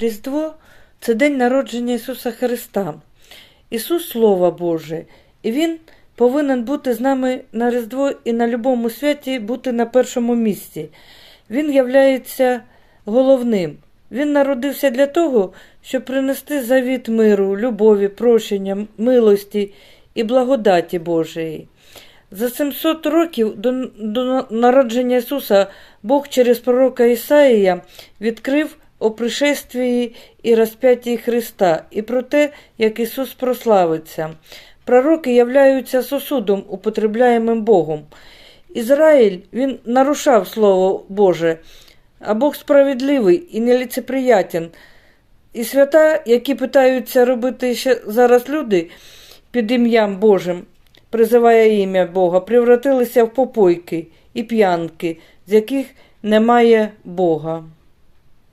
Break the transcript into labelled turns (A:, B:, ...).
A: Різдво це день народження Ісуса Христа. Ісус Слово Боже, і Він повинен бути з нами на Різдво і на любому святі бути на першому місці. Він являється головним. Він народився для того, щоб принести завіт миру, любові, прощення, милості і благодаті Божої. За 700 років до, до народження Ісуса Бог через пророка Ісаїя відкрив о пришествії і розп'ятті Христа і про те, як Ісус прославиться. Пророки являються сосудом, употребляємим Богом. Ізраїль він нарушав Слово Боже, а Бог справедливий і неліцеприятен. І свята, які питаються робити ще зараз люди під ім'ям Божим, призиває ім'я Бога, превратилися в попойки і п'янки, з яких немає Бога.